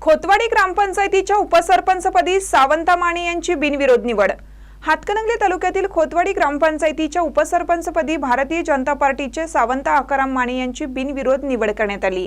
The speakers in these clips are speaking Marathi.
खोतवाडी ग्रामपंचायतीच्या उपसरपंचपदी सावंता माने यांची बिनविरोध निवड. हातकणंगले तालुक्यातील खोतवाडी ग्रामपंचायतीच्या उपसरपंचपदी भारतीय जनता पार्टीचे सावंत आकाराम माने यांची बिनविरोध निवड करण्यात आली.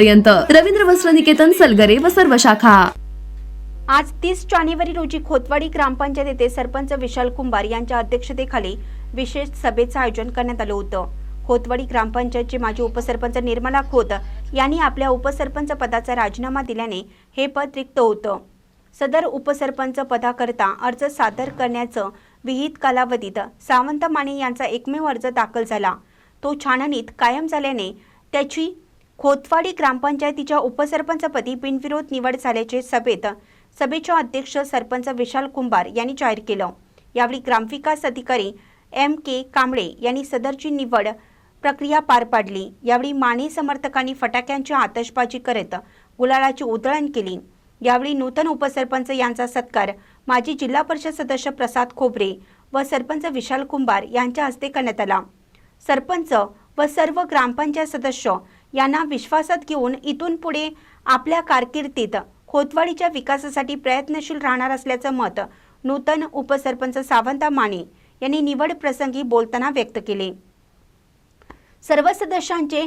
पर्यंत रवींद्र वस्त्र निकेतन सलगरे व सर्व शाखा. आज तीस जानेवारी रोजी खोतवाडी ग्रामपंचायत येथे सरपंच विशाल कुंभार यांच्या अध्यक्षतेखाली विशेष सभेचं आयोजन करण्यात आलं होतं. खोतवाडी ग्रामपंचायतचे माजी उपसरपंच निर्मला खोत यांनी आपल्या उपसरपंच पदाचा राजीनामा दिल्याने हे पद रिक्त होतं. सदर उपसरपंच पदाकरता अर्ज सादर करण्याचं विहित कालावधीत सावंत माने यांचा एकमेव अर्ज दाखल झाला. तो छाननीत कायम झाल्याने त्याची खोतवाडी ग्रामपंचायतीच्या उपसरपंचपदी बिनविरोध निवड झाल्याचे सभेत सभेच्या अध्यक्ष सरपंच विशाल कुंभार यांनी जाहीर केलं. यावेळी ग्रामविकास अधिकारी एम के कांबळे यांनी सदरची निवड प्रक्रिया पार पाडली. यावेळी माने समर्थकांनी फटाक्यांची आतषबाजी करत गुलालाची उधळण केली. यावेळी नूतन उपसरपंच यांचा सत्कार माजी जिल्हा परिषद सदस्य प्रसाद खोबरे व सरपंच विशाल कुंभार यांच्या हस्ते करण्यात आला. सरपंच व सर्व ग्रामपंचायत सदस्य यांना विश्वासात घेऊन इथून पुढे आपल्या कारकिर्दीत खोतवाडीच्या विकासासाठी प्रयत्नशील राहणार असल्याचं मत नूतन उपसरपंच सावंता माने यांनी निवड प्रसंगी बोलताना व्यक्त केले. सर्व सदस्यांचे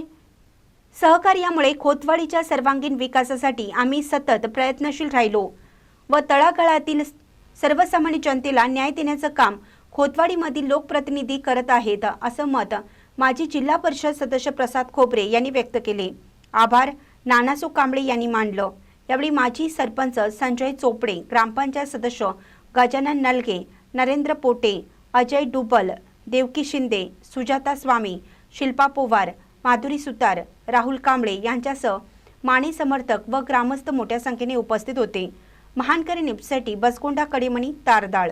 सहकार्यामुळे खोतवाडीच्या सर्वांगीण विकासासाठी आम्ही सतत प्रयत्नशील राहिलो व तळागाळातील सर्वसामान्य जनतेला न्याय देण्याचं काम खोतवाडीमधील लोकप्रतिनिधी करत आहेत असं मत माजी जिल्हा परिषद सदस्य प्रसाद खोबरे यांनी व्यक्त केले. आभार. नानासू कांबळे यांनी मानलं यावेळी माजी सरपंच संजय चोपडे ग्रामपंचायत सदस्य गजानन नलगे नरेंद्र पोटे अजय डुबल देवकी शिंदे सुजाता स्वामी शिल्पा पोवार माधुरी सुतार राहुल कांबळे यांच्यासह माने समर्थक व ग्रामस्थ मोठ्या संख्येने उपस्थित होते. महानकरी निपसाठी बसकोंडा कडेमणी तारदाळ